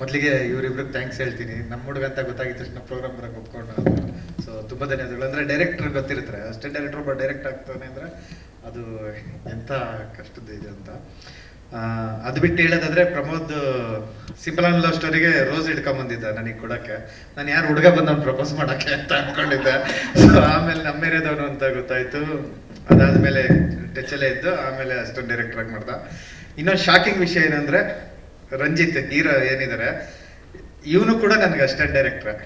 ಮೊದಲಿಗೆ ಇವರಿಬ್ರಿಗೆ ಥ್ಯಾಂಕ್ಸ್ ಹೇಳ್ತೀನಿ. ನಮ್ಮ ಹುಡುಗ ಅಂತ ಗೊತ್ತಾಗಿದ ತಕ್ಷಣ ಪ್ರೋಗ್ರಾಮ್ ಬರಕ್ಕೆ ಒಪ್ಕೊಂಡು ಸೊ ತುಂಬ ಧನ್ಯವಾದಗಳು. ಅಂದರೆ ಡೈರೆಕ್ಟರ್ ಗೊತ್ತಿರ್ತಾರೆ. ಅಷ್ಟೇ ಡೈರೆಕ್ಟರ್ ಒಬ್ಬ ಡೈರೆಕ್ಟ್ ಆಗ್ತಾನೆ ಅಂದರೆ ಅದು ಎಂಥ ಕಷ್ಟದ ಇದು ಅಂತ. ಅದು ಬಿಟ್ಟು ಹೇಳೋದಾದ್ರೆ ಪ್ರಮೋದ್, ಸಿಂಪಲ್ ಆನ್ ಲವ್ ಸ್ಟೋರಿಗೆ ರೋಸ್ ಹಿಡ್ಕೊಂಬಂದಿದ್ದ ನನಗೆ ಕೊಡೋಕ್ಕೆ. ನಾನು ಯಾರು ಹುಡುಗ ಬಂದವ್ನು ಪ್ರಪೋಸ್ ಮಾಡಕ್ಕೆ ಅಂತ ಅನ್ಕೊಂಡಿದ್ದೆ. ಸೊ ಆಮೇಲೆ ನಮ್ಮ ಏರಿಯಾದವನು ಅಂತ ಗೊತ್ತಾಯಿತು. ಅದಾದಮೇಲೆ ಟಚಲ್ಲೇ ಇದ್ದು ಆಮೇಲೆ ಅಷ್ಟೊಂದು ಡೈರೆಕ್ಟರ್ ಆಗಿ ಮಾಡ್ದ. ಇನ್ನೊಂದು ಶಾಕಿಂಗ್ ವಿಷಯ ಏನಂದ್ರೆ ರಂಜಿತ್ ಹೀರೋ ಏನಿದ್ದಾರೆ ಇವನು ಕೂಡ ನನಗೆ ಅಸ್ಟೆಂಟ್ ಡೈರೆಕ್ಟರ್.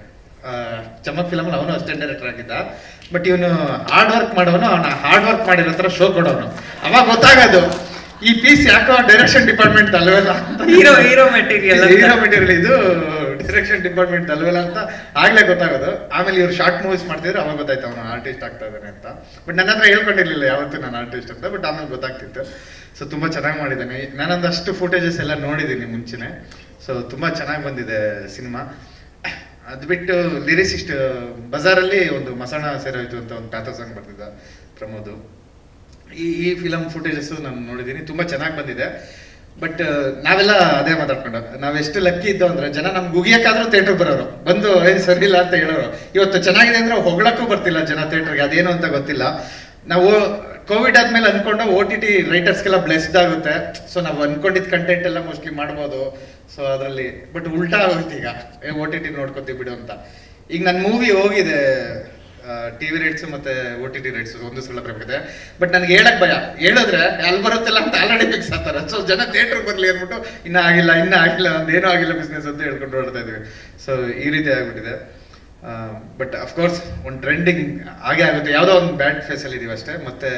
ಚಮಕ್ ಫಿಲಮ್ ಅವನು ಅಸ್ಟೆಂಟ್ ಡೈರೆಕ್ಟರ್ ಆಗಿದ್ದ. ಬಟ್ ಇವನು ಹಾರ್ಡ್ ವರ್ಕ್ ಮಾಡೋನು, ಅವನ ಹಾರ್ಡ್ ವರ್ಕ್ ಮಾಡಿರೋ ಥರ ಶೋ ಕೊಡೋನು. ಅವಾಗ ಗೊತ್ತಾಗೋದು ಈ ಪೀಸ್ ಯಾಕೋ direction department ಅಲ್ವಲ್ಲ hero hero material hero material ಇದು ಡೈರೆಕ್ಷನ್ ಡಿಪಾರ್ಟ್ಮೆಂಟ್ ಅಲ್ವಲ್ಲ ಅಂತ. ಆಗ್ಲೇ ಗೊತ್ತಾಗೋದು. ಆಮೇಲೆ ಇವ್ರು ಶಾರ್ಟ್ ಮೂವೀಸ್ ಮಾಡ್ತಿದ್ರು ಅವಾಗ ಗೊತ್ತಾಯ್ತು ಅವನು ಆರ್ಟಿಸ್ಟ್ ಆಗ್ತಾ ಇದ್ದಾನೆ ಅಂತ. ಬಟ್ ನನ್ನ ಹತ್ರ ಹೇಳ್ಕೊಂಡಿರ್ಲಿಲ್ಲ ಯಾವತ್ತೂ ನಾನು ಆರ್ಟಿಸ್ಟ್ ಅಂತ ಬಟ್ ಆಮೇಲೆ ಗೊತ್ತಾಗ್ತಿತ್ತು. ಸೊ ತುಂಬಾ ಚೆನ್ನಾಗಿ ಮಾಡಿದ್ದಾನೆ. ನಾನೊಂದಷ್ಟು ಫುಟೇಜಸ್ ಎಲ್ಲ ನೋಡಿದ್ದೀನಿ ಮುಂಚೆನೆ. ಸೊ ತುಂಬಾ ಚೆನ್ನಾಗಿ ಬಂದಿದೆ ಸಿನಿಮಾ. ಅದು ಬಿಟ್ಟು ಲಿರಿಸಿಸ್ಟ್ ಬಜಾರಲ್ಲಿ ಒಂದು ಮಸಣ ಸೇರೋಯ್ತು ಅಂತ ಒಂದು ಪ್ಯಾಥೋ ಸಾಂಗ್ ಬರ್ತಿದ್ದ ಪ್ರಮೋದು. ಈ ಈ ಫಿಲಮ್ ಫುಟೇಜಸ್ ನಾನು ನೋಡಿದ್ದೀನಿ. ತುಂಬ ಚೆನ್ನಾಗಿ ಬಂದಿದೆ. ಬಟ್ ನಾವೆಲ್ಲ ಅದೇ ಮಾತಾಡ್ಕೊಂಡು ನಾವೆಷ್ಟು ಲಕ್ಕಿ ಇದ್ದೋ ಅಂದ್ರೆ ಜನ ನಮ್ಗೆ ಉಗಿಯಕ್ಕಾದ್ರೂ ಥಿಯೇಟರ್ ಬರೋರು. ಬಂದು ಏನ್ ಸರಿ ಇಲ್ಲ ಅಂತ ಹೇಳೋರು. ಇವತ್ತು ಚೆನ್ನಾಗಿದೆ ಅಂದ್ರೆ ಹೊಗಳಕ್ಕೂ ಬರ್ತಿಲ್ಲ ಜನ ಥಿಯೇಟರ್ಗೆ ಅದೇನು ಅಂತ ಗೊತ್ತಿಲ್ಲ. ನಾವು ಕೋವಿಡ್ ಆದ್ಮೇಲೆ ಅನ್ಕೊಂಡು ಓ ಟಿ ಟಿ ರೈಟರ್ಸ್ಗೆಲ್ಲ ಬ್ಲೆಸ್ಡ್ ಆಗುತ್ತೆ. ಸೊ ನಾವು ಅನ್ಕೊಂಡಿದ್ದ ಕಂಟೆಂಟ್ ಎಲ್ಲ ಮೋಸ್ಟ್ಲಿ ಮಾಡ್ಬೋದು. ಸೊ ಅದರಲ್ಲಿ ಬಟ್ ಉಲ್ಟಾ ಆಗುತ್ತೆ ಈಗ. ಓ ಟಿ ಟಿ ನೋಡ್ಕೊತೀವಿ ಬಿಡು ಅಂತ. ಈಗ ನನ್ನ ಮೂವಿ ಹೋಗಿದೆ. ಟಿವಿ ರೈಟ್ಸ್ ಮತ್ತೆ ಒ ಟಿ ಟಿ ರೈಟ್ಸ್ ಒಂದು ಸಲ ಬರಬೇಕಿದೆ ಬಟ್ ನನಗೆ ಹೇಳಕ್ ಭಯ. ಹೇಳಿದ್ರೆ ಅಲ್ಲಿ ಬರುತ್ತಿಲ್ಲ ಅಂತ ಆಲ್ರೆಡಿ ಫಿಕ್ಸ್ ಆಗ್ತಾರೆ. ಸೊ ಜನ ಥಿಯೇಟರ್ ಬರಲಿ ಅಂದ್ಬಿಟ್ಟು, ಇನ್ನ ಆಗಿಲ್ಲ ಇನ್ನ ಆಗಿಲ್ಲ ಒಂದೇನೂ ಆಗಿಲ್ಲ ಬಿಸ್ನೆಸ್ ಅಂತ ಹೇಳ್ಕೊಂಡು ಹೊರಡ್ತಾ ಇದೀವಿ ಸೊ ಈ ರೀತಿ ಆಗಿಬಿಟ್ಟಿದೆ. ಬಟ್ ಅಫ್ಕೋರ್ಸ್ ಒಂದು ಟ್ರೆಂಡಿಂಗ್ ಹಾಗೆ ಆಗುತ್ತೆ. ಯಾವುದೋ ಒಂದು ಬ್ಯಾಡ್ ಫೇಸಲ್ಲಿ ಇದೀವಿ ಅಷ್ಟೇ. ಮತ್ತೆ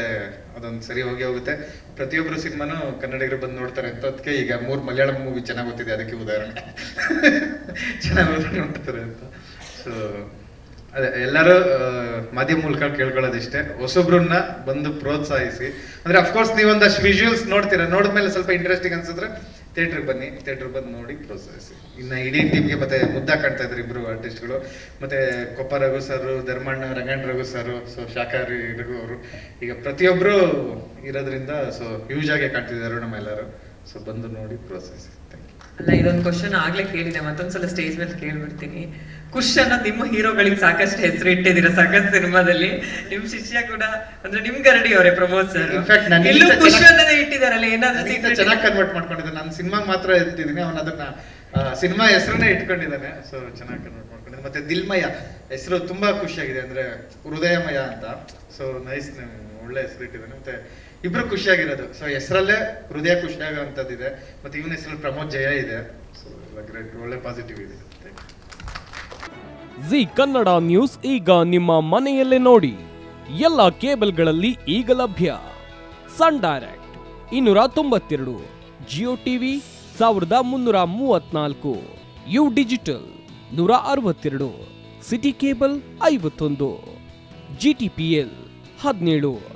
ಅದೊಂದು ಸರಿ ಹೋಗಿ ಹೋಗುತ್ತೆ. ಪ್ರತಿಯೊಬ್ಬರು ಸಿನಿಮಾನು ಕನ್ನಡಿಗರು ಬಂದು ನೋಡ್ತಾರೆ ಅಂತ ಅದಕ್ಕೆ ಈಗ ಮೂರು ಮಲಯಾಳಂ ಮೂವಿ ಚೆನ್ನಾಗಿ ಗೊತ್ತಿದೆ ಅದಕ್ಕೆ ಉದಾಹರಣೆ. ಚೆನ್ನಾಗಿ ನೋಡ್ತಾರೆ ಅಂತ. ಸೊ ಅದೇ, ಎಲ್ಲರೂ ಮಾಧ್ಯಮ ಮೂಲಕ ಕೇಳ್ಕೊಳ್ಳೋದಿಷ್ಟೇ. ಹೊಸಬ್ರನ್ನ ಬಂದು ಪ್ರೋತ್ಸಾಹಿಸಿ. ಅಂದ್ರೆ ಅಫ್ಕೋರ್ಸ್ ನೀವೊಂದಷ್ಟು ವಿಜುವಲ್ಸ್ ನೋಡ್ತೀರಾ? ನೋಡಿದ್ಮೇಲೆ ಸ್ವಲ್ಪ ಇಂಟ್ರೆಸ್ಟಿಂಗ್ ಅನ್ಸಿದ್ರೆ ಥಿಯೇಟ್ರಿಗೆ ಬನ್ನಿ. ಥಿಯೇಟರ್ ಬಂದು ನೋಡಿ ಪ್ರೋತ್ಸಾಹಿಸಿ. ಇನ್ನು ಇಡೀ ಟೀಮ್ಗೆ ಮತ್ತೆ ಮುದ್ದ ಕಾಣ್ತಾ ಇದ್ದಾರೆ ಇಬ್ರು ಆರ್ಟಿಸ್ಟ್ಗಳು ಮತ್ತೆ Koppa Raghu sir Dharmanna, Ranganna Raghu sir so Shakahari Raghu ಅವರು. ಈಗ ಪ್ರತಿಯೊಬ್ಬರು ಇರೋದ್ರಿಂದ ಸೊ ಹ್ಯೂಜ್ ಆಗಿ ಕಾಣ್ತಿದ್ದಾರೆ ನಮ್ಮೆಲ್ಲರೂ. ಸೊ ಬಂದು ನೋಡಿ ಪ್ರೋತ್ಸಾಹಿಸಿ. ಅಲ್ಲ ಇದೊಂದು ಕ್ವಶನ್ ಆಗ್ಲೇ ಕೇಳಿದೆ ಮತ್ತೊಂದ್ಸಲ ಸ್ಟೇಜ್ ಮೇಲೆ ಕೇಳ್ಬಿಡ್ತೀನಿ. ಖುಷ್ ಅನ್ನೋದು ನಿಮ್ಮ ಹೀರೋಗಳಿಗೆ ಸಾಕಷ್ಟು ಹೆಸರು ಇಟ್ಟಿದ್ದೀರಾ ಸಾಕಷ್ಟು ಸಿನಿಮಾದಲ್ಲಿ? ನಿಮ್ ಶಿಷ್ಯ ಕೂಡ ಅಂದ್ರೆ ನಿಮ್ ಗರಡಿ ಅವರೇ ಪ್ರಮೋದ್ ಸರ್ ಇಲ್ಲೂ ಖುಷ್ ಅನ್ನೋದೇ ಇಟ್ಟಿದಾರಲ್ಲ ಏನಾದ್ರೂ ಚೆನ್ನಾಗಿ ಕನ್ವರ್ಟ್ ಮಾಡ್ಕೊಂಡಿದ್ದೆ. ನಾನು ಸಿನಿಮಾಗೆ ಮಾತ್ರ ಇಟ್ಟಿದ್ದೀನಿ ಅವನು ಅದನ್ನ ಸಿನಿಮಾ ಹೆಸರನ್ನೇ ಇಟ್ಕೊಂಡಿದ್ದಾನೆ. ಸೊ ಚೆನ್ನಾಗಿ ಕನ್ವರ್ಟ್ ಮಾಡ್ಕೊಂಡಿದ್ದೆ ಮತ್ತೆ ದಿಲ್ಮಯ ಹೆಸರು ತುಂಬಾ ಖುಷಿಯಾಗಿದೆ ಅಂದ್ರೆ ಹೃದಯಮಯ ಅಂತ. ಸೊ ನೈಸ್ ಒಳ್ಳೆ ಹೆಸರು ಇಟ್ಟಿದ್ದಾನೆ. ಮತ್ತೆ ಇಬ್ರು ಖುಷಿಯಾಗಿರೋದು. ಸೊ ಹೆಸರಲ್ಲೇ ಹೃದಯ ಖುಷಿಯಾಗುವಂಥದ್ದಿದೆ. ಮತ್ತೆ ಇವನ ಹೆಸರಲ್ಲಿ ಪ್ರಮೋದ್ ಜಯ ಇದೆ. ಸೊ ಒಳ್ಳೆ ಪಾಸಿಟಿವ್ ಇದೆ. ಜಿ ಕನ್ನಡ ನ್ಯೂಸ್ ಈಗ ನಿಮ್ಮ ಮನೆಯಲ್ಲೇ ನೋಡಿ. ಎಲ್ಲ ಕೇಬಲ್ಗಳಲ್ಲಿ ಈಗ ಲಭ್ಯ. ಸನ್ ಡೈರೆಕ್ಟ್ ಇನ್ನೂರ ತೊಂಬತ್ತೆರಡು, ಜಿಯೋ ಟಿವಿ ಸಾವಿರದ ಮುನ್ನೂರ ಮೂವತ್ನಾಲ್ಕು, ಯು ಡಿಜಿಟಲ್ ನೂರ ಅರವತ್ತೆರಡು, ಸಿಟಿ ಕೇಬಲ್ ಐವತ್ತೊಂದು, ಜಿ ಟಿ ಪಿ ಎಲ್ ಹದಿನೇಳು.